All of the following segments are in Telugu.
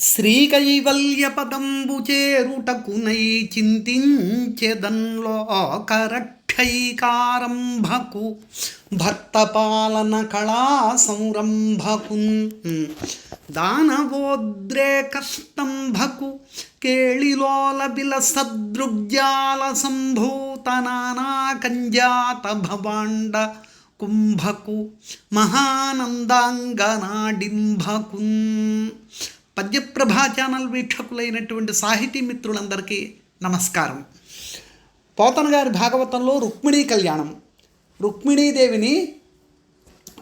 శ్రీకైవల్యపదంబు చేరుటకునై చింతించెదన్లోకరక్షైకారంభకు భర్తపాలన కళా సంరంభకున్ దానవోద్రేకస్తంభకు కేళిలోల బిల సదృగ్జాల సంభూతనానా కంజాత భవాండ కుంభకు మహానందాంగనాడింభకున్ పద్యప్రభా ఛానల్ వీక్షకులైనటువంటి సాహితీ మిత్రులందరికీ నమస్కారం. పోతన గారి భాగవతంలో రుక్మిణీ కళ్యాణం. రుక్మిణీదేవిని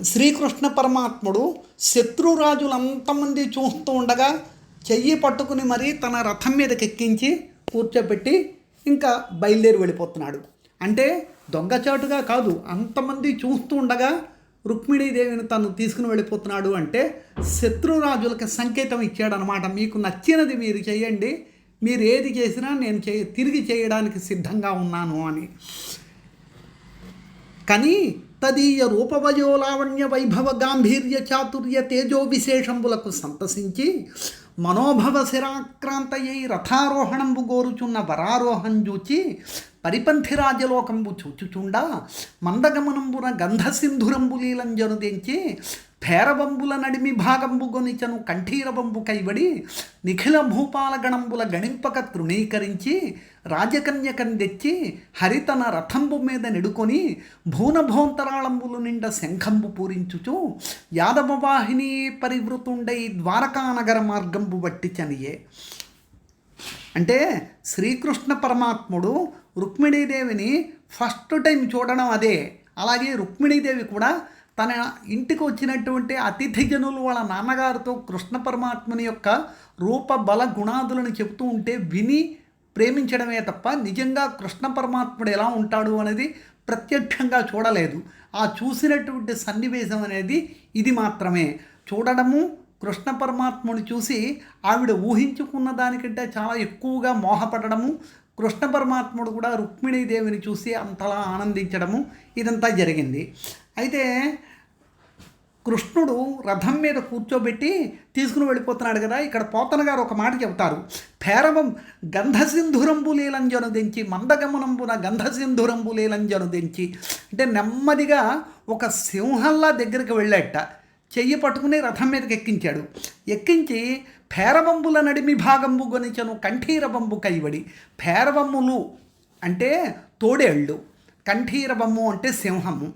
శ్రీకృష్ణ పరమాత్ముడు శత్రురాజులంతమంది చూస్తూ ఉండగా చెయ్యి పట్టుకుని మరీ తన రథం మీదకి ఎక్కించి కూర్చోబెట్టి ఇంకా బయలుదేరి వెళ్ళిపోతున్నాడు. అంటే దొంగచాటుగా కాదు అంతమంది చూస్తూ ఉండగా రుక్మిణీదేవిని తను తీసుకుని వెళ్ళిపోతున్నాడు అంటే శత్రురాజులకి సంకేతం ఇచ్చాడనమాట మీకు నచ్చినది మీరు చేయండి. మీరు ఏది చేసినా నేను చే తిరిగి చేయడానికి సిద్ధంగా ఉన్నాను అని. కానీ తదీయ రూపవయోలావణ్య వైభవ గాంభీర్య చాతుర్య తేజో విశేషంబులకు సంతసించి మనోభవ శిరాక్రాంతయ్యై రథారోహణంబు గోరుచున్న వరారోహం చూచి పరిపంథి రాజలోకంబు చూచుచుండా మందగమనంబున గంధసింధురంబు దించి భేరబంబుల నడిమి భాగంబు గొనిచను కంఠీరబంబు కైవడి నిఖిల భూపాల గణంబుల గణింపక తృణీకరించి రాజకన్యకం తెచ్చి హరితన రథంబు మీద నిడుకొని భూనభోంతరాళంబులు నిండ శంఖంబు పూరించుచు యాదవవాహిని పరివృతుండై ద్వారకానగర మార్గంబు బట్టి చనియే. అంటే శ్రీకృష్ణ పరమాత్ముడు రుక్మిణీదేవిని ఫస్ట్ టైం చూడడం అదే. అలాగే రుక్మిణీదేవి కూడా తన ఇంటికి వచ్చినటువంటి అతిథి జనులు వాళ్ళ నాన్నగారితో కృష్ణ పరమాత్మని యొక్క రూప బల గుణాదులను చెబుతూ ఉంటే విని ప్రేమించడమే తప్ప నిజంగా కృష్ణ పరమాత్ముడు ఎలా ఉంటాడు అనేది ప్రత్యక్షంగా చూడలేదు. ఆ చూసినటువంటి సన్నివేశం అనేది ఇది మాత్రమే. చూడడము కృష్ణ పరమాత్ముని చూసి ఆవిడ ఊహించుకున్న దానికంటే చాలా ఎక్కువగా మోహపడడము కృష్ణ పరమాత్ముడు కూడా రుక్మిణీదేవిని చూసి అంతలా ఆనందించడము ఇదంతా జరిగింది. అయితే కృష్ణుడు రథం మీద కూర్చోబెట్టి తీసుకుని వెళ్ళిపోతున్నాడు కదా ఇక్కడ పోతన గారు ఒక మాట చెబుతారు. పేరవం గంధసింధురంబు లీలంజను దించి మందగమనంబున గంధసింధురంబు లీలంజను దించి అంటే నెమ్మదిగా ఒక సింహంలా దగ్గరికి వెళ్ళాట. చెయ్యి పట్టుకుని రథం మీదకి ఎక్కించాడు. ఎక్కించి పేరబంబుల నడిమి భాగంబు గొనిచను కంఠీరబంబు కైవడి. పేరబొమ్ములు అంటే తోడేళ్ళు. కంఠీరబమ్ము అంటే సింహము.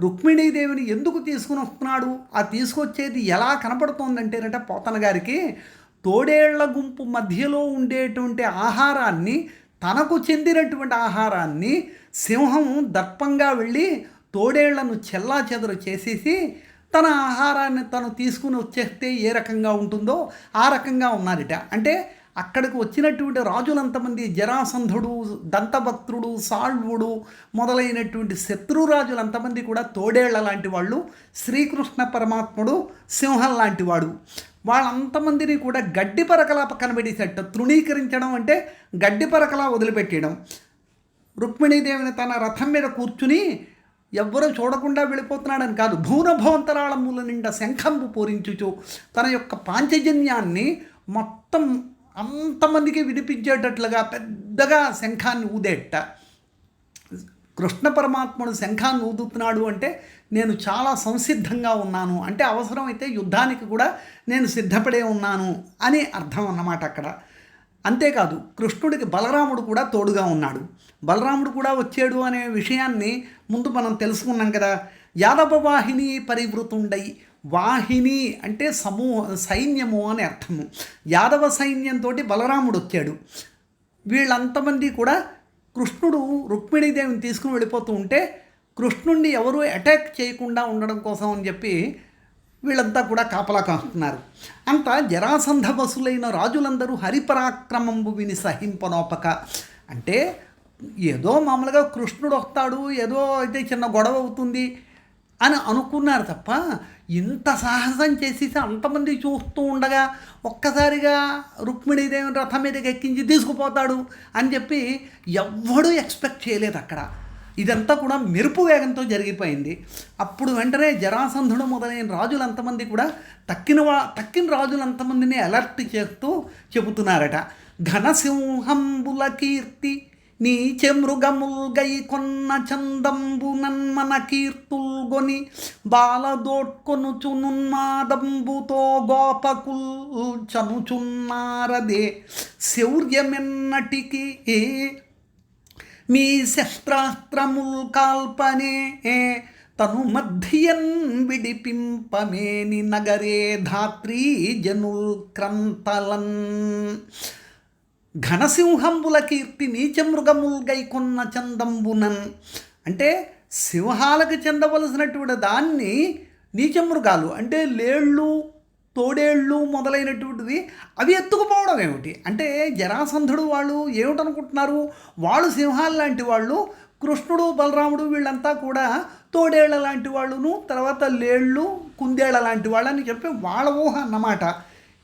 రుక్మిణీదేవిని ఎందుకు తీసుకుని వస్తున్నాడు? ఆ తీసుకొచ్చేది ఎలా కనపడుతోందంటేనంటే పోతన గారికి తోడేళ్ళ గుంపు మధ్యలో ఉండేటువంటి ఆహారాన్ని తనకు చెందినటువంటి ఆహారాన్ని సింహం దర్పంగా వెళ్ళి తోడేళ్ళను చెల్లా చెదరు చేసేసి తన ఆహారాన్ని తను తీసుకుని వచ్చేస్తే ఏ రకంగా ఉంటుందో ఆ రకంగా ఉన్నారట. అంటే అక్కడికి వచ్చినటువంటి రాజులంతమంది జరాసంధుడు దంతభక్తుడు సాళ్వుడు మొదలైనటువంటి శత్రురాజులంతమంది కూడా తోడేళ్ళ లాంటి వాళ్ళు శ్రీకృష్ణ పరమాత్ముడు సింహం లాంటి వాడు. వాళ్ళంతమందిని కూడా గడ్డి పరకలా పక్కన పెట్టేసేట తృణీకరించడం అంటే గడ్డి పరకలా వదిలిపెట్టేయడం. రుక్మిణీదేవిని తన రథం మీద కూర్చుని ఎవ్వరూ చూడకుండా వెళ్ళిపోతున్నాడని కాదు. భూనభోంతరాళముల నిండా శంఖంపు పూరించుచు తన యొక్క పాంచజన్యాన్ని మొత్తం అంతమందికి వినిపించేటట్లుగా పెద్దగా శంఖాన్ని ఊదేట. కృష్ణ పరమాత్ముడు శంఖాన్ని ఊదుతున్నాడు అంటే నేను చాలా సంసిద్ధంగా ఉన్నాను. అంటే అవసరమైతే యుద్ధానికి కూడా నేను సిద్ధపడే ఉన్నాను అని అర్థం అన్నమాట అక్కడ. అంతేకాదు కృష్ణుడికి బలరాముడు కూడా తోడుగా ఉన్నాడు. బలరాముడు కూడా వచ్చాడు అనే విషయాన్ని ముందు మనం తెలుసుకున్నాం కదా. యాదవ వాహిని పరివృతుండై వాహిని అంటే సమూహ సైన్యము అని అర్థము. యాదవ సైన్యంతో బలరాముడు వచ్చాడు. వీళ్ళంతమంది కూడా కృష్ణుడు రుక్మిణీదేవిని తీసుకుని వెళ్ళిపోతూ ఉంటే కృష్ణుణ్ణి ఎవరూ అటాక్ చేయకుండా ఉండడం కోసం అని చెప్పి వీళ్ళంతా కూడా కాపలా కాస్తున్నారు. అంత జరాసంధ వసులైన రాజులందరూ హరిపరాక్రమంబు విని సహింపనోపక. అంటే ఏదో మామూలుగా కృష్ణుడు వస్తాడు ఏదో అయితే చిన్న గొడవ అవుతుంది అని అనుకున్నారు తప్ప ఇంత సాహసం చేసేసి అంతమంది చూస్తూ ఉండగా ఒక్కసారిగా రుక్మిణీదేవి రథం మీదకి ఎక్కించి తీసుకుపోతాడు అని చెప్పి ఎవ్వడూ ఎక్స్పెక్ట్ చేయలేదు అక్కడ. ఇదంతా కూడా మెరుపు వేగంతో జరిగిపోయింది. అప్పుడు వెంటనే జరాసంధుడు మొదలైన రాజులు అంతమంది కూడా తక్కిన వా తక్కిన రాజులు అంతమందిని అలర్ట్ చేస్తూ చెబుతున్నారట. ఘనసింహంబుల కీర్తి నీ చెమృగముల్ గై కొన్న చందంబు నన్మన కీర్తుల్గొని బాలదోట్కొనుచునున్మాదంబుతో గోపకుల్ చనుచున్నారదే. శౌర్యమెన్నటికి మీ శస్త్రాస్త్రముల్ కాల్పనే తను మధ్యన్ విడిపింపమేని నగరే ధాత్రీ జనుల్ క్రంతలన్. ఘనసింహంబుల కీర్తి నీచమృగముల్ గైకొన్న చందంబునన్. అంటే సింహాలకు చెందవలసినటువంటి దాన్ని నీచమృగాలు అంటే లేళ్ళు తోడేళ్ళు మొదలైనటువంటిది అవి ఎత్తుకుపోవడం ఏమిటి? అంటే జరాసంధుడు వాళ్ళు ఏమిటనుకుంటున్నారు? వాళ్ళు సింహాలు లాంటి వాళ్ళు కృష్ణుడు బలరాముడు వీళ్ళంతా కూడా తోడేళ్ళ లాంటి వాళ్ళును తర్వాత లేళ్ళు కుందేళ్ళ లాంటి వాళ్ళని చెప్పి వాళ్ళ ఊహ అన్నమాట.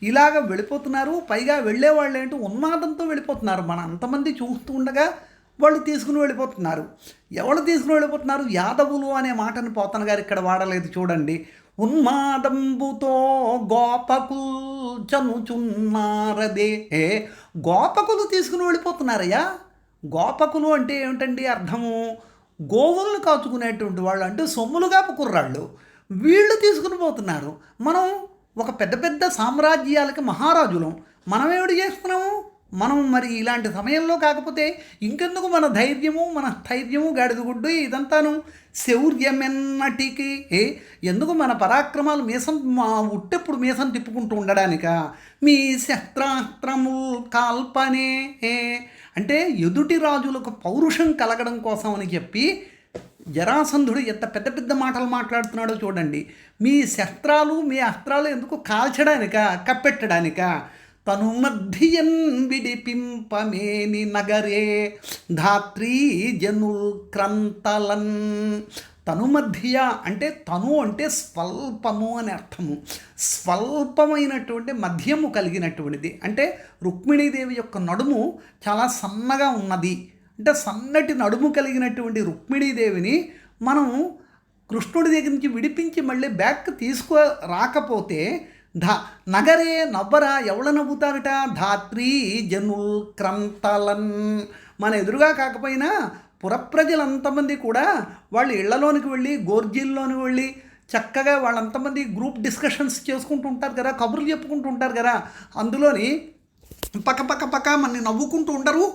ఇలాగ వెళ్ళిపోతున్నారు. పైగా వెళ్ళే వాళ్ళు ఏంటో? ఉన్మాదంతో వెళ్ళిపోతున్నారు. మన అంతమంది చూస్తూ ఉండగా వాళ్ళు తీసుకుని వెళ్ళిపోతున్నారు. ఎవరు తీసుకుని వెళ్ళిపోతున్నారు? యాదవులు అనే మాటను పోతన గారు ఇక్కడ వాడలేదు చూడండి. ఉన్మాదంబుతో గోపకుల్ చనుచున్నారదే గోపకులు తీసుకుని వెళ్ళిపోతున్నారయ్యా? గోపకులు అంటే ఏమిటండి అర్థము? గోవులను కాచుకునేటువంటి వాళ్ళు అంటే సొమ్ములుగా కుర్రాళ్ళు. వీళ్ళు తీసుకుని పోతున్నారు. మనం ఒక పెద్ద పెద్ద సామ్రాజ్యాలకి మహారాజులం. మనం ఏమిటి చేస్తున్నాము? మనం మరి ఇలాంటి సమయంలో కాకపోతే ఇంకెందుకు మన ధైర్యము మన స్థైర్యము గాడిదగుడ్డు ఇదంతాను శౌర్యమెన్నటికి ఏ? ఎందుకు మన పరాక్రమాలు మీసం మా ఉట్టెప్పుడు మీసం తిప్పుకుంటూ ఉండడానిక? మీ శస్త్రాస్త్రము కాల్పనే ఏ? అంటే ఎదుటి రాజులకు పౌరుషం కలగడం కోసం అని చెప్పి జరాసంధుడు ఎంత పెద్ద పెద్ద మాటలు మాట్లాడుతున్నాడో చూడండి. మీ శస్త్రాలు మీ అస్త్రాలు ఎందుకు కాల్చడానిక కప్పెట్టడానిక? తను మధ్యన్ విడిపింపమేని నగరే ధాత్రీ జనుల్ క్రంతలన్. తను మధ్య అంటే తను అంటే స్వల్పము అని అర్థము. స్వల్పమైనటువంటి మధ్యము కలిగినటువంటిది. అంటే రుక్మిణీదేవి యొక్క నడుము చాలా సన్నగా ఉన్నది. అంటే సన్నటి నడుము కలిగినటువంటి రుక్మిణీదేవిని మనం కృష్ణుడి దగ్గర నుంచి విడిపించి మళ్ళీ బ్యాక్ తీసుకురాకపోతే రాకపోతే ధా నగరే నవ్వరా ఎవడ నవ్వుతారట ధాత్రి జనుల్ క్రంతలన్ మన ఎదురుగా కాకపోయినా పురప్రజలంతమంది కూడా వాళ్ళు ఇళ్ళలోనికి వెళ్ళి గోర్జీల్లోనికి వెళ్ళి చక్కగా వాళ్ళంతమంది గ్రూప్ డిస్కషన్స్ చేసుకుంటూ ఉంటారు కదా కబుర్లు చెప్పుకుంటూ ఉంటారు కదా అందులోని పక్క పక్క పక్క మన నవ్వుకుంటూ ఉండరు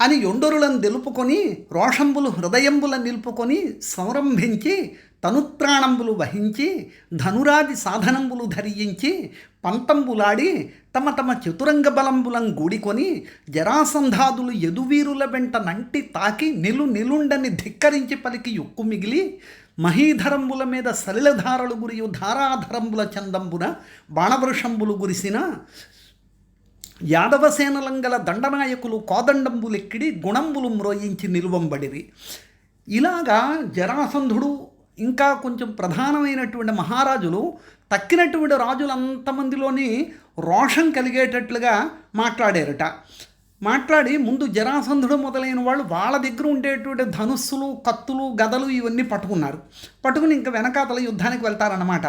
అని యొండరులను తెలుపుకొని రోషంబులు హృదయంబులను నిలుపుకొని సంరంభించి తనుత్రాణంబులు వహించి ధనురాది సాధనంబులు ధరించి పంతంబులాడి తమ తమ చతురంగ బలంబులం గూడికొని జరాసంధాదులు యదువీరుల వెంట నంటి తాకి నిలు నిలుండని ధిక్కరించి పలికి యొక్కు మిగిలి మహీధరంబుల మీద సలిలధారలు గురియు ధారాధరంబుల చందంబున బాణవృషంబులు గురిసిన యాదవసేనలంగల దండనాయకులు కోదండంబులెక్కిడి గుణంబులు మ్రోయించి నిలువంబడిరి. ఇలాగా జరాసంధుడు ఇంకా కొంచెం ప్రధానమైనటువంటి మహారాజులు తక్కినటువంటి రాజులంతమందిలోని రోషం కలిగేటట్లుగా మాట్లాడారట. మాట్లాడి ముందు జరాసంధుడు మొదలైన వాళ్ళు వాళ్ళ దగ్గర ఉండేటువంటి ధనుస్సులు కత్తులు గదలు ఇవన్నీ పట్టుకున్నారు. పట్టుకుని ఇంకా వెనకాతల యుద్ధానికి వెళ్తారన్నమాట.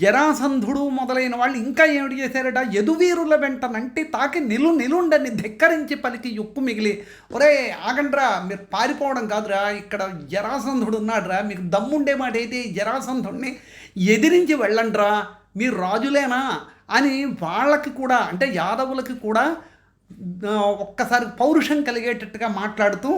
జరాసంధుడు మొదలైన వాళ్ళు ఇంకా ఏమిటి చేశారట? యదువీరుల వెంట నంటి తాకి నిలు నిలుండని ధిక్కరించి పలికి యొక్కు మిగిలి ఒరే ఆగండ్రా మీరు పారిపోవడం కాదురా ఇక్కడ జరాసంధుడు ఉన్నాడురా మీకు దమ్ముండే మాట అయితే జరాసంధుడిని ఎదిరించి వెళ్ళండ్రా మీరు రాజులేనా? అని వాళ్ళకి కూడా అంటే యాదవులకి కూడా ఒక్కసారి పౌరుషం కలిగేటట్టుగా మాట్లాడుతూ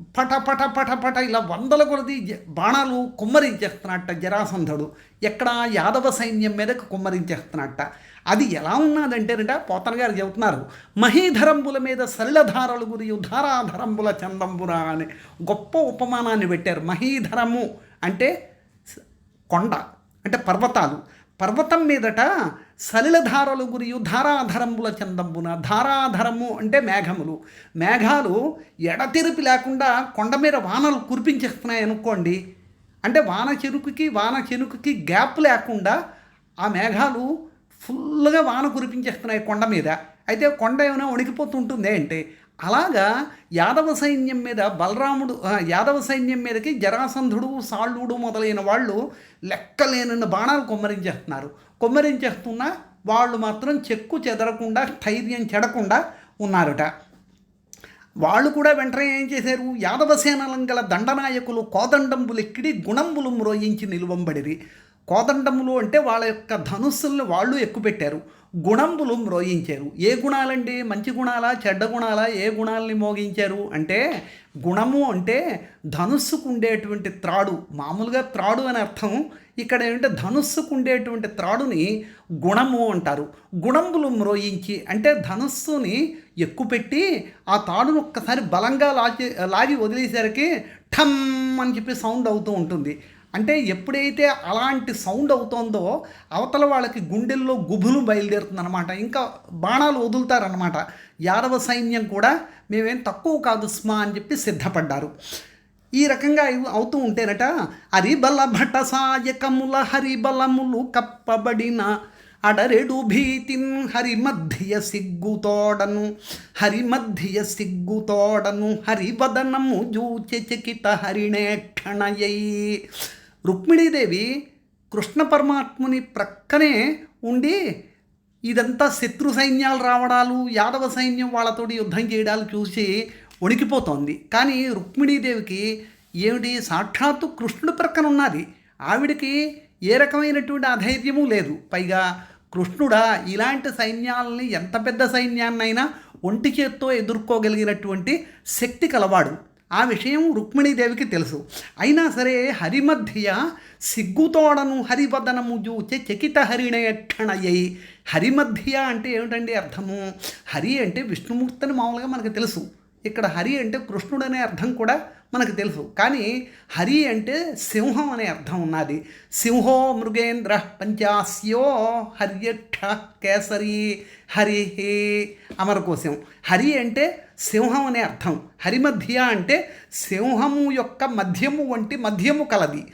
పట పట పట పట ఇలా వందల కొలది జ- బాణాలు కుమ్మరించేస్తున్నట్ట జరాసంధుడు. ఎక్కడ యాదవ సైన్యం మీదకు కుమ్మరించేస్తున్నట్ట. అది ఎలా ఉన్నదంటేనట పోతన గారు చెబుతున్నారు మహీధరంబుల మీద సల్లధారలు గురియు ధారాధరంబుల చందంబురా అని గొప్ప ఉపమానాన్ని పెట్టారు. మహీధరము అంటే కొండ అంటే పర్వతాలు. పర్వతం మీదట సలిలధారలు గురియు ధారాధరంబుల చందంబున. ధారాధరము అంటే మేఘములు. మేఘాలు ఎడతెరిపి లేకుండా కొండ మీద వానలు కురిపించేస్తున్నాయి అనుకోండి. అంటే వాన చెరుకుకి వాన చెరుకుకి గ్యాప్ లేకుండా ఆ మేఘాలు ఫుల్గా వాన కురిపించేస్తున్నాయి కొండ మీద. అయితే కొండ ఏమైనా వణికిపోతుంటుంది అంటే అలాగా యాదవ సైన్యం మీద బలరాముడు యాదవ సైన్యం మీదకి జరాసంధుడు సాళ్ళుడు మొదలైన వాళ్ళు లెక్కలేనన్న బాణాలు కొమ్మరించేస్తున్నారు. కొమ్మరించేస్తున్నా వాళ్ళు మాత్రం చెక్కు చెదరకుండా స్థైర్యం చెడకుండా ఉన్నారట. వాళ్ళు కూడా వెంటనే ఏం చేశారు? యాదవ సేనలం గల దండనాయకులు కోదండంబులెక్కిడి గుణంబులు మ్రోయించి నిలువంబడిరి. కోదండములు అంటే వాళ్ళ యొక్క ధనుస్సుల్ని వాళ్ళు ఎక్కుపెట్టారు. గుణంబులు మ్రోయించారు. ఏ గుణాలండి? మంచి గుణాలా? చెడ్డ గుణాలా? ఏ గుణాలని మోగించారు? అంటే గుణము అంటే ధనుస్సుకు ఉండేటువంటి త్రాడు. మామూలుగా త్రాడు అని అర్థం ఇక్కడ ఏంటంటే ధనుస్సుకు ఉండేటువంటి త్రాడుని గుణము అంటారు. గుణంబులు మ్రోయించి అంటే ధనుస్సుని ఎక్కుపెట్టి ఆ తాడును ఒక్కసారి బలంగా లాగి లాగి వదిలేసరికి ఠమ్ అని చెప్పి సౌండ్ అవుతూ ఉంటుంది. అంటే ఎప్పుడైతే అలాంటి సౌండ్ అవుతోందో అవతల వాళ్ళకి గుండెల్లో గుబులు బయలుదేరుతుందన్నమాట. ఇంకా బాణాలు వదులుతారనమాట యాదవ సైన్యం కూడా మేమేం తక్కువ కాదు స్మా అని చెప్పి సిద్ధపడ్డారు. ఈ రకంగా అవుతూ ఉంటేనట హరిబల భట సాయకముల హరిబలములు కప్పబడిన అడరెడు భీతిన్ హరిమధ్య సిగ్గుతోడను హరిమధ్య సిగ్గుతోడను హరివదనము జూచెచకిత హరిణేక్షణయై రుక్మిణీదేవి కృష్ణ పరమాత్ముని ప్రక్కనే ఉండి ఇదంతా శత్రు సైన్యాలు రావడాలు యాదవ సైన్యం వాళ్ళతోటి యుద్ధం చేయడాలు చూసి వణికిపోతోంది. కానీ రుక్మిణీదేవికి ఏమిటి? సాక్షాత్తు కృష్ణుడు ప్రక్కన ఉన్నది. ఆవిడకి ఏ రకమైనటువంటి అధైర్యము లేదు. పైగా కృష్ణుడా ఇలాంటి సైన్యాలని ఎంత పెద్ద సైన్యాన్నైనా ఒంటి చేత్తో ఎదుర్కోగలిగినటువంటి శక్తి కలవాడు. ఆ విషయం రుక్మిణీదేవికి తెలుసు. అయినా సరే హరిమధ్య సిగ్గుతోడను హరివదనము చూచే చకిత హరిణయక్షణయ్యై. హరిమధ్య అంటే ఏమిటండి అర్థము? హరి అంటే విష్ణుమూర్తి అని మామూలుగా మనకు తెలుసు. ఇక్కడ హరి అంటే కృష్ణుడు అనే అర్థం కూడా మనకు తెలుసు. కానీ హరి అంటే సింహం అనే అర్థం ఉన్నది. సింహో మృగేంద్ర పంచాస్యో హర్యక్ష కేసరి హరి అమరకోశం. హరి అంటే సింహం అనే అర్థం. హరిమధ్య అంటే సింహము యొక్క మధ్యము వంటి మధ్యము కలది.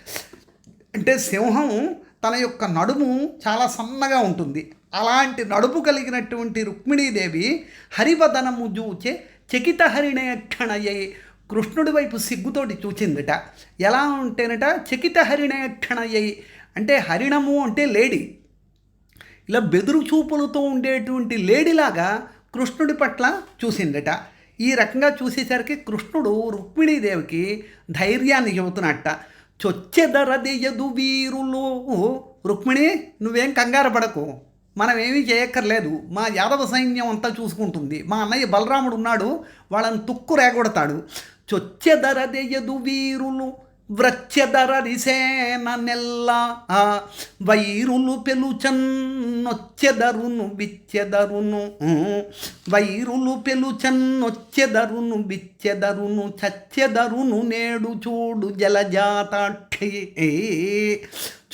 అంటే సింహం తన యొక్క నడుము చాలా సన్నగా ఉంటుంది. అలాంటి నడుపు కలిగినటువంటి రుక్మిణీదేవి హరివదనము చూచే చకిత హరిణేక్షణయే కృష్ణుడి వైపు సిగ్గుతోటి చూచిందట. ఎలా ఉంటేనట చకిత హరిణేక్షణయై అంటే హరిణము అంటే లేడీ. ఇలా బెదురు చూపులతో ఉండేటువంటి లేడీలాగా కృష్ణుడి పట్ల చూసిందట. ఈ రకంగా చూసేసరికి కృష్ణుడు రుక్మిణీదేవికి ధైర్యాన్ని చెబుతున్నట్ట. చొచ్చెదరదియదు వీరులు. రుక్మిణి నువ్వేం కంగారు పడకు. మనం ఏమీ చేయక్కర్లేదు. మా యాదవ సైన్యం అంతా చూసుకుంటుంది. మా అన్నయ్య బలరాముడు ఉన్నాడు. వాళ్ళని తుక్కు రేగొడతాడు. చొచ్చెదరదెయ్యదు వీరులు. వ్రచ్చెదరరిసేన నెల్ల ఆ వైరులు పెలుచన్నొచ్చెదరును బిచ్చెదరును వైరులు పెలుచన్నొచ్చెదరును బిచ్చెదరును చచ్చెదరును నేడు చూడు జలజాతాక్షి.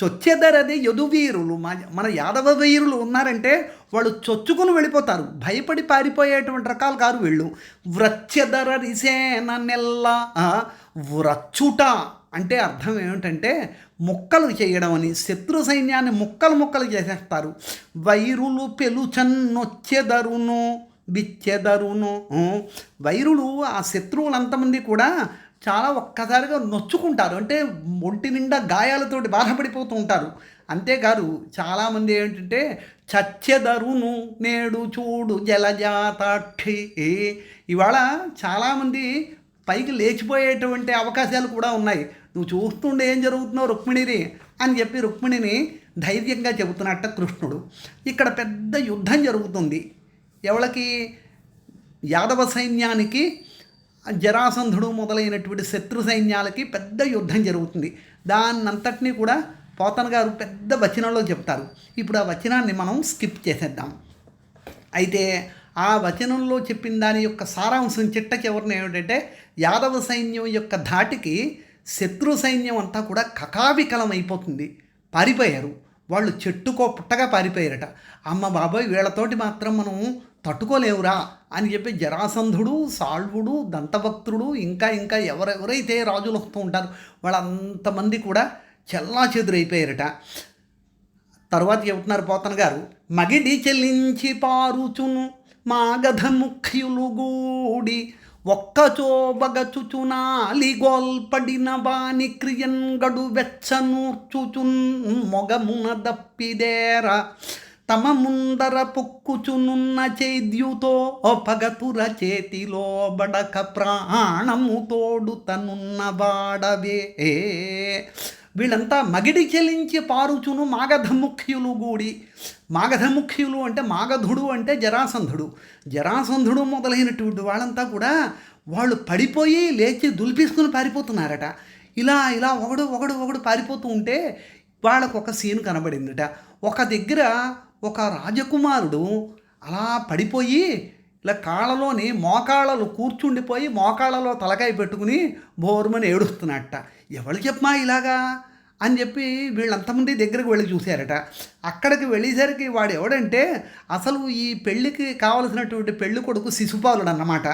చొచ్చెదరది యదువీరులు. మన యాదవ వీరులు ఉన్నారంటే వాళ్ళు చొచ్చుకుని వెళ్ళిపోతారు. భయపడి పారిపోయేటువంటి రకాలు కారు వీళ్ళు. వ్రచ్చెదర రిసేన నెల్ల ఆ, వ్రచ్చుట అంటే అర్థం ఏమిటంటే ముక్కలు చేయడం అని శత్రు సైన్యాన్ని ముక్కలు ముక్కలు చేసేస్తారు. వైరులు పెలుచన్నొచ్చెదరును బిచ్చెదరును వైరులు ఆ శత్రువులంతమంది కూడా చాలా ఒక్కసారిగా నొచ్చుకుంటారు. అంటే ఒంటి నిండా గాయాలతోటి బాధపడిపోతూ ఉంటారు. అంతేకాదు చాలామంది ఏంటంటే చచ్చెదరును నేడు చూడు జలజాతాక్షి. ఇవాళ చాలామంది పైకి లేచిపోయేటువంటి అవకాశాలు కూడా ఉన్నాయి. నువ్వు చూస్తుండే ఏం జరుగుతున్నావు రుక్మిణిని అని చెప్పి రుక్మిణిని ధైర్యంగా చెబుతున్నట్ట కృష్ణుడు. ఇక్కడ పెద్ద యుద్ధం జరుగుతుంది. ఎవరికి యాదవ సైన్యానికి జరాసంధుడు మొదలైనటువంటి శత్రు సైన్యాలకి పెద్ద యుద్ధం జరుగుతుంది. దాన్నంతటినీ కూడా పోతన్ గారు పెద్ద వచనంలో చెప్తారు ఇప్పుడు ఆ వచనాన్ని మనం స్కిప్ చేసేద్దాం. అయితే ఆ వచనంలో చెప్పిన దాని యొక్క సారాంశం చిట్ట చివరిన ఏమిటంటే యాదవ సైన్యం యొక్క ధాటికి శత్రు సైన్యం అంతా కూడా కకావికలం అయిపోతుంది పారిపోయారు. వాళ్ళు చెట్టుకో పుట్టగా పారిపోయారట. అమ్మ బాబాయ్ వీళ్ళతోటి మాత్రం మనం తట్టుకోలేవురా అని చెప్పి జరాసంధుడు సాల్వుడు దంతభక్తుడు ఇంకా ఇంకా ఎవరెవరైతే రాజులు వస్తూ ఉంటారు వాళ్ళంతమంది కూడా చెల్లా చెదురైపోయారట తర్వాత చెబుతున్నారు పోతన గారు మగిడి చెల్లించి పారుచును మాగధ ముఖ్యులు గూడి ఒక్కచో బగచుచునాలి గోల్పడిన వాని క్రియన్గడు వెచ్చనూర్చుచున్ మొగమున దప్పిదేర తమ ముందర పొక్కుచునున్న చేద్యుతో పగతుర చేతిలో బడక ప్రాణము తోడు తనున్న వాడవే. వీళ్ళంతా మగిడి చెలించి పారుచును మాగధముఖ్యులు గూడి. మాగధముఖ్యులు అంటే మాగధుడు అంటే జరాసంధుడు. జరాసంధుడు మొదలైనటువంటి వాళ్ళంతా కూడా వాళ్ళు పడిపోయి లేచి దులిపేసుకుని పారిపోతున్నారట. ఇలా ఇలా ఒకడు ఒకడు ఒకడు పారిపోతూ ఉంటే వాళ్ళకు ఒక సీన్ కనబడిందట. ఒక దగ్గర ఒక రాజకుమారుడు అలా పడిపోయి ఇలా కాళ్ళలోని మోకాళ్ళలో కూర్చుండిపోయి మోకాళ్ళలో తలకాయ పెట్టుకుని బోరుమని ఏడుస్తున్నట్ట ఎవరు చెప్పమా ఇలాగా? అని చెప్పి వీళ్ళంతమంది దగ్గరకు వెళ్ళి చూశారట. అక్కడికి వెళ్ళేసరికి వాడు ఎవడంటే అసలు ఈ పెళ్ళికి కావలసినటువంటి పెళ్ళి కొడుకు శిశుపాలుడు అన్నమాట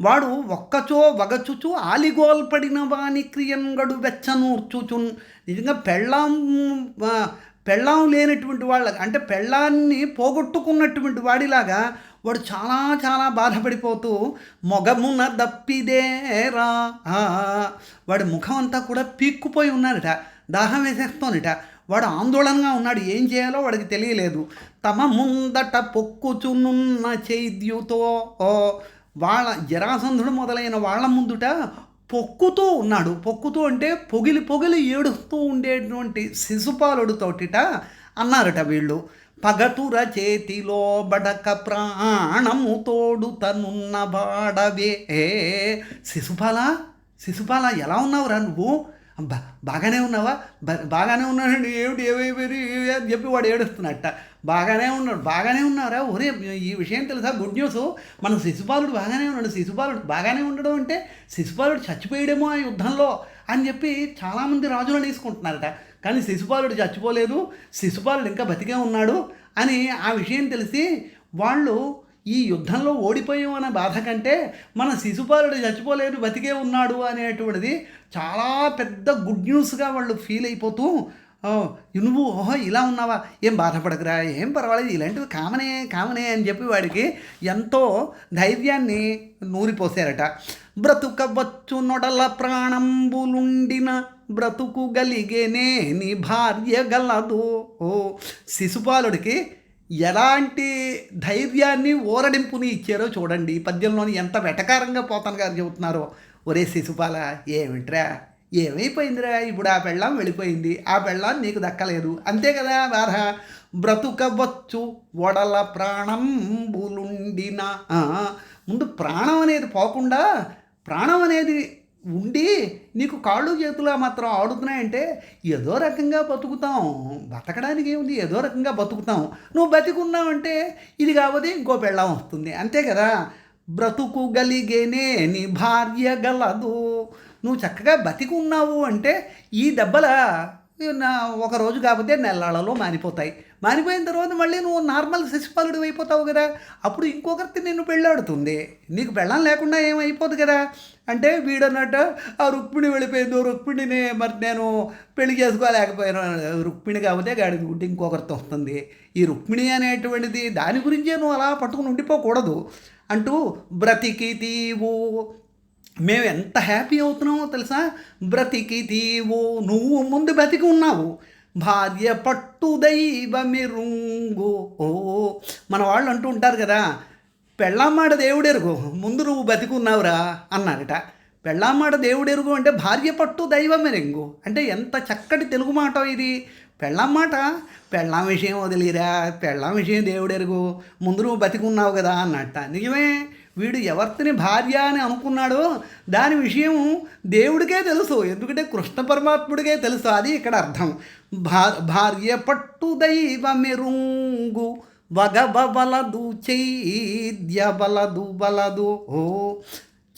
వాడు ఒక్కచో వగచుచు ఆలిగోల్పడిన వాని క్రియంగడు వెచ్చనూర్చుచున్. నిజంగా పెళ్ళాం పెళ్ళాం లేనటువంటి వాళ్ళ అంటే పెళ్ళాన్ని పోగొట్టుకున్నటువంటి వాడిలాగా వాడు చాలా చాలా బాధపడిపోతూ మొగమున దప్పిదేరా వాడి ముఖం అంతా కూడా పీక్కుపోయి ఉన్నాడట దాహం వేసేస్తోనిట వాడు ఆందోళనగా ఉన్నాడు ఏం చేయాలో వాడికి తెలియలేదు. తమ ముందట పొక్కుచునున్న చైద్యుతో ఓ వాళ్ళ జరాసంధుడు మొదలైన వాళ్ళ ముందుట పొక్కుతూ ఉన్నాడు. పొక్కుతూ అంటే పొగిలి పొగిలి ఏడుస్తూ ఉండేటువంటి శిశుపాలుడితోటిట అన్నారట వీళ్ళు. పగటుర చేతిలో బడక ప్రాణము తోడు తనున్న బాడవే శిశుపాల శిశుపాల ఎలా ఉన్నావురా నువ్వు? బా బాగానే ఉన్నావా? బాగానే ఉన్నాడు ఏమిటి ఏమైపోయి అని చెప్పి వాడు ఏడుస్తున్నట్ట. బాగానే ఉన్నాడు బాగానే ఉన్నారా? ఒరే ఈ విషయం తెలుసా? Good news. మన శిశుపాలుడు బాగానే ఉన్నాడు. శిశుపాలుడు బాగానే ఉండడం అంటే శిశుపాలుడు చచ్చిపోయాడేమో ఆ యుద్ధంలో అని చెప్పి చాలామంది రాజులను తీసుకుంటున్నారట. కానీ శిశుపాలుడు చచ్చిపోలేదు శిశుపాలుడు ఇంకా బతికే ఉన్నాడు అని ఆ విషయం తెలిసి వాళ్ళు ఈ యుద్ధంలో ఓడిపోయామనే బాధ కంటే మన శిశుపాలుడు చచ్చిపోలేదు బతికే ఉన్నాడు అనేటువంటిది చాలా పెద్ద గుడ్ న్యూస్గా వాళ్ళు ఫీల్ అయిపోతూ నువ్వు ఓహో ఇలా ఉన్నావా? ఏం బాధపడకురా? ఏం పర్వాలేదు ఇలాంటివి కామనే కామనే అని చెప్పి వాడికి ఎంతో ధైర్యాన్ని నూరిపోసారట. బ్రతుకవచ్చు నొడల ప్రాణంబులుండిన బ్రతుకు గలిగేనే నీ భార్య గలదు. ఓ శిశుపాలుడికి ఎలాంటి ధైర్యాన్ని ఓరడింపుని ఇచ్చారో చూడండి. ఈ పద్యంలోని ఎంత వెటకారంగా పోతన్ గారు చెబుతున్నారో. ఒరే శిశుపాల ఏమిట్రా? ఏమైపోయిందిరా? ఇప్పుడు ఆ పెళ్ళాం వెళ్ళిపోయింది. ఆ పెళ్ళాం నీకు దక్కలేదు. అంతే కదా బాధ బ్రతుకవచ్చు వడల ప్రాణం బులుండిన ముందు ప్రాణం అనేది పోకుండా ప్రాణం అనేది ఉండి నీకు కాళ్ళు చేతులు మాత్రం ఆడుతున్నాయంటే ఏదో రకంగా బతుకుతాం. బతకడానికి ఏముంది? ఏదో రకంగా బతుకుతాం. నువ్వు బతికున్నావంటే ఇది కాకపోతే ఇంకో పెళ్ళం వస్తుంది. అంతే కదా? బ్రతుకు గలిగేనే నీ భార్య గలదు. నువ్వు చక్కగా బతికున్నావు అంటే ఈ దెబ్బల నా ఒక రోజు కాకపోతే నెలలలో మానిపోతాయి. మానిపోయిన తర్వాత మళ్ళీ నువ్వు నార్మల్ శిశుపాలుడు అయిపోతావు కదా. అప్పుడు ఇంకొకరితో నిన్ను పెళ్ళాడుతుంది. నీకు పెళ్ళం లేకుండా ఏమైపోదు కదా. అంటే వీడన్నట్టు ఆ రుక్మిణి వెళ్ళిపోయింది రుక్మిణిని మరి నేను పెళ్ళి చేసుకోలేకపోయాను. రుక్మిణి కాకపోతే గాడికి గుడ్డి ఇంకొకరితో వస్తుంది ఈ రుక్మిణి అనేటువంటిది దాని గురించే నువ్వు అలా పట్టుకుని ఉండిపోకూడదు. అంటూ బ్రతికి తీవు మేము ఎంత హ్యాపీ అవుతున్నామో తెలుసా? బ్రతికి తీవు నువ్వు ముందు బతికి ఉన్నావు. భార్య పట్టు దైవమిరుంగు ఓ మన వాళ్ళు అంటూ ఉంటారు కదా పెళ్ళామాట దేవుడెరుగు ముందు నువ్వు బతికున్నావురా అన్నారట. పెళ్ళామాట దేవుడెరుగు అంటే భార్య పట్టు దైవమెరుంగు అంటే ఎంత చక్కటి తెలుగు మాట ఇది. పెళ్ళమ్మాట పెళ్ళాం విషయం వదిలిరా? పెళ్ళాం విషయం దేవుడెరుగు ముందు నువ్వు బతికున్నావు కదా అన్నట్ట. నిజమే? వీడు ఎవరిని భార్య అని అనుకున్నాడో దాని విషయం దేవుడికే తెలుసు. ఎందుకంటే కృష్ణ పరమాత్ముడికే తెలుసు. అది ఇక్కడ అర్థం. భా భార్య పట్టు దైవ మెరుంగు వగబ బలదు చైద్య బలదు బలదు ఓ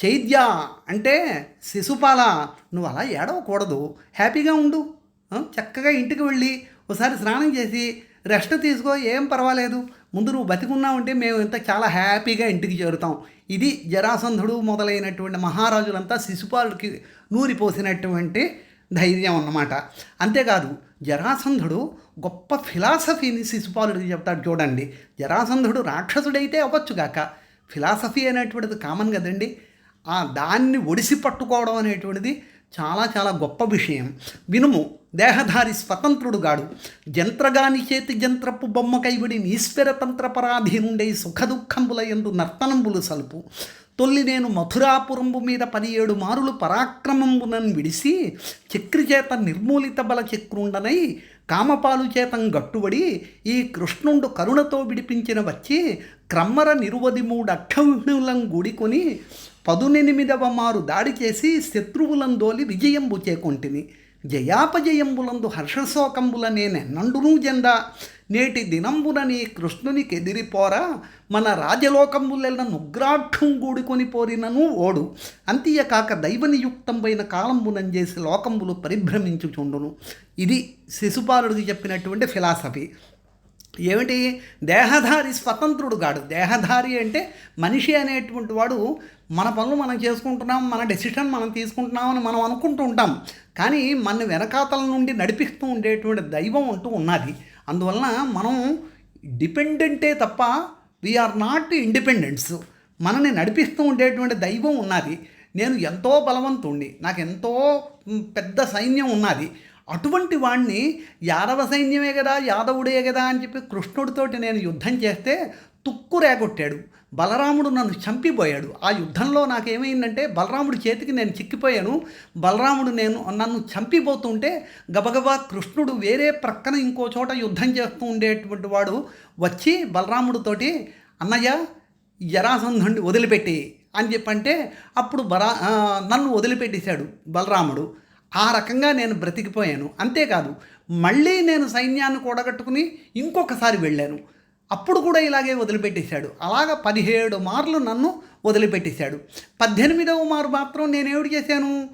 చైద్య అంటే శిశుపాల. నువ్వు అలా ఏడవకూడదు. హ్యాపీగా ఉండు. చక్కగా ఇంటికి వెళ్ళి ఒకసారి స్నానం చేసి రెస్ట్ తీసుకో. ఏం పర్వాలేదు. ముందు నువ్వు బతికున్నావంటే మేము ఇంత చాలా హ్యాపీగా ఇంటికి చేరుతాం. ఇది జరాసంధుడు మొదలైనటువంటి మహారాజులంతా శిశుపాలుడికి నూరిపోసినటువంటి ధైర్యం అన్నమాట. అంతేకాదు జరాసంధుడు గొప్ప ఫిలాసఫీని శిశుపాలుడికి చెప్తాడు చూడండి. జరాసంధుడు రాక్షసుడైతే అవ్వచ్చుగాక ఫిలాసఫీ అనేటువంటిది కామన్ కదండి. ఆ దాన్ని ఒడిసి పట్టుకోవడం అనేటువంటిది చాలా చాలా గొప్ప విషయం. వినుము దేహధారి స్వతంత్రుడు గాడు జంత్రగాని చేతి జంత్రపు బొమ్మ కైబడి ఈశ్వర తంత్ర సుఖదుఖంబుల ఎందు నర్తనంబులు సలుపు. తొల్లి నేను మథురాపురంబు మీద పదిహేడు మారులు పరాక్రమంబునన్ విడిసి చక్రి చేత నిర్మూలిత బల చక్రుండనై కామపాలు చేతం గట్టుబడి ఈ కృష్ణుండు కరుణతో విడిపించిన వచ్చి క్రమ్మర నిరువది మూడు అక్షౌహిణులం గుడికొని పదునెనిమిదవ మారు దాడి చేసి శత్రువులను దోలి విజయంబు చేకొంటిని. జయాపజయంబులందు హర్షశోకంబుల నేనెన్నండునూ జెండా. నేటి దినంబున నీ కృష్ణునికి ఎదిరిపోరా మన రాజలోకంబులెల్ల నుగ్రాక్షం గూడుకొని పోరినను ఓడు. అంతేకాక కాక దైవనియుక్తంపైన కాలంబునం చేసి లోకంబులు పరిభ్రమించుచుండును. ఇది శిశుపాలుడికి చెప్పినటువంటి ఫిలాసఫీ. ఏమిటి? దేహధారి స్వతంత్రుడు కాడు దేహధారి అంటే మనిషి అనేటువంటి వాడు మన పనులు మనం చేసుకుంటున్నాం మన డెసిషన్ మనం తీసుకుంటున్నాం అని మనం అనుకుంటూ ఉంటాం. కానీ మన వెనకాతల నుండి నడిపిస్తూ ఉండేటువంటి దైవం అంటూ ఉన్నది. అందువలన మనం డిపెండెంటే తప్ప వీఆర్ నాట్ ఇండిపెండెంట్స్ మనని నడిపిస్తూ ఉండేటువంటి దైవం ఉన్నది. నేను ఎంతో బలవంతుణ్ణి. నాకు ఎంతో పెద్ద సైన్యం ఉన్నది. అటువంటి వాణ్ణి యాదవ సైన్యమే కదా యాదవుడే కదా అని చెప్పి కృష్ణుడితోటి నేను యుద్ధం చేస్తే తుక్కు రేగొట్టాడు. బలరాముడు నన్ను చంపిపోయాడు. ఆ యుద్ధంలో నాకేమైందంటే బలరాముడి చేతికి నేను చిక్కిపోయాను. బలరాముడు నేను నన్ను చంపిపోతుంటే గబగబా కృష్ణుడు వేరే ప్రక్కన ఇంకో చోట యుద్ధం చేస్తూ ఉండేటువంటి వాడు వచ్చి బలరాముడితోటి అన్నయ్య జరాసంధుడిని వదిలిపెట్టి అని చెప్పంటే అప్పుడు బరా నన్ను వదిలిపెట్టేశాడు బలరాముడు. ఆ రకంగా నేను బ్రతికిపోయాను. అంతేకాదు మళ్ళీ నేను సైన్యాన్ని కూడగట్టుకుని ఇంకొకసారి వెళ్ళాను. అప్పుడు కూడా ఇలాగే వదిలిపెట్టేశాడు. అలాగ పదిహేడు మార్లు నన్ను వదిలిపెట్టేశాడు. పద్దెనిమిదవ మారు మాత్రం నేనేమిటి చేశాను?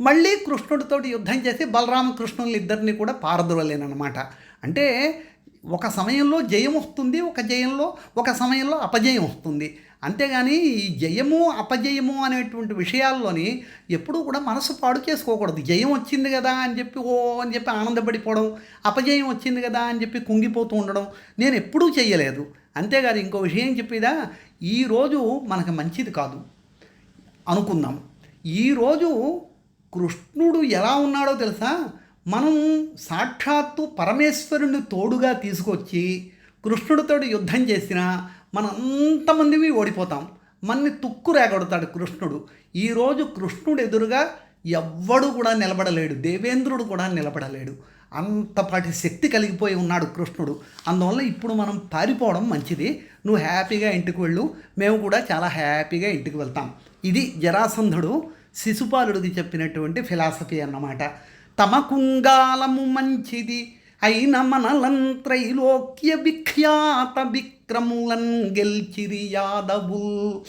మళ్ళీ కృష్ణుడితోటి యుద్ధం చేసి బలరామకృష్ణులు ఇద్దరిని కూడా పారదోలేనమాట అంటే ఒక సమయంలో జయం వస్తుంది ఒక జయంలో ఒక సమయంలో అపజయం వస్తుంది. అంతేగాని ఈ జయము అపజయము అనేటువంటి విషయాల్లోని ఎప్పుడూ కూడా మనసు పాడు చేసుకోకూడదు. జయం వచ్చింది కదా అని చెప్పి ఓ అని చెప్పి ఆనందపడిపోవడం అపజయం వచ్చింది కదా అని చెప్పి కుంగిపోతూ ఉండడం నేను ఎప్పుడూ చేయలేదు అంతేగాని ఇంకో విషయం చెప్పేదా ఈరోజు మనకు మంచిది కాదు అనుకుందాం. ఈరోజు కృష్ణుడు ఎలా ఉన్నాడో తెలుసా? మనం సాక్షాత్తు పరమేశ్వరుని తోడుగా తీసుకొచ్చి కృష్ణుడితో యుద్ధం చేసినా మనం మనంతమందివి ఓడిపోతాం. మన్ని తుక్కు రేగొడతాడు కృష్ణుడు. ఈరోజు కృష్ణుడు ఎదురుగా ఎవ్వడు కూడా నిలబడలేడు. దేవేంద్రుడు కూడా నిలబడలేడు. అంతపాటి శక్తి కలిగిపోయి ఉన్నాడు కృష్ణుడు. అందువల్ల ఇప్పుడు మనం పారిపోవడం మంచిది. నువ్వు హ్యాపీగా ఇంటికి వెళ్ళు. మేము కూడా చాలా హ్యాపీగా ఇంటికి వెళ్తాం. ఇది జరాసంధుడు శిశుపాలుడికి చెప్పినటువంటి ఫిలాసఫీ అన్నమాట. తమ కుంగాలము మంచిది. అయిన మనలంత్రైలోక్య విఖ్యాత విక్రములన్ గెల్చిరి యాదవుల్.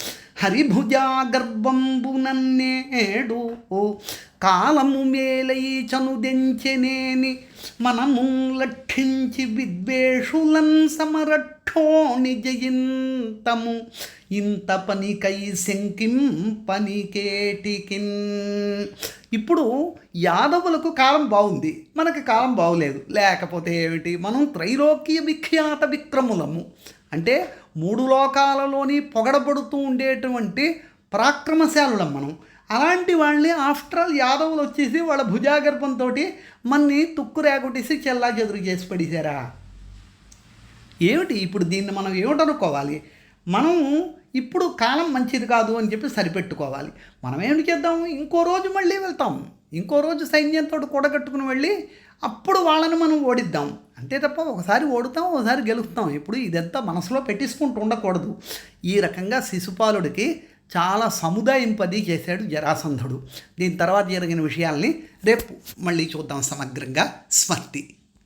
హరిభుజా గర్భంబునన్నేడు కాలము మేలై చనుదెంచెనేని మనము లక్షించి విద్వేషులన్ సమరక్షోణి జయింతము. ఇంత పనికై శంకిం పనికేటికిన్. ఇప్పుడు యాదవులకు కాలం బాగుంది. మనకి కాలం బాగులేదు. లేకపోతే ఏమిటి? మనం త్రైలోక్య విఖ్యాత విక్రములము. అంటే మూడు లోకాలలోని పొగడబడుతూ ఉండేటువంటి పరాక్రమశాలులం మనం. అలాంటి వాళ్ళని ఆఫ్టర్ ఆల్ యాదవులు వచ్చేసి వాళ్ళ భుజాగర్భంతో మన్ని తుక్కు రేగొట్టేసి చెల్లా చెదురు చేసి పడేశారా? ఏమిటి? ఇప్పుడు దీన్ని మనం ఏమిటనుకోవాలి? మనం ఇప్పుడు కాలం మంచిది కాదు అని చెప్పి సరిపెట్టుకోవాలి. మనం ఏమి చేద్దాం? ఇంకో రోజు మళ్ళీ వెళ్తాం. ఇంకో రోజు సైన్యంతో కూడగట్టుకుని వెళ్ళి అప్పుడు వాళ్ళని మనం ఓడిద్దాం. అంతే తప్ప ఒకసారి ఓడుతాం ఒకసారి గెలుస్తాం. ఇప్పుడు ఇదంతా మనసులో పెట్టించుకుంటూ ఉండకూడదు. ఈ రకంగా శిశుపాలుడికి చాలా సముదాయింపది చేశాడు జరాసంధుడు. దీని తర్వాత జరిగిన విషయాల్ని రేపు మళ్ళీ చూద్దాం సమగ్రంగా. స్మర్తి.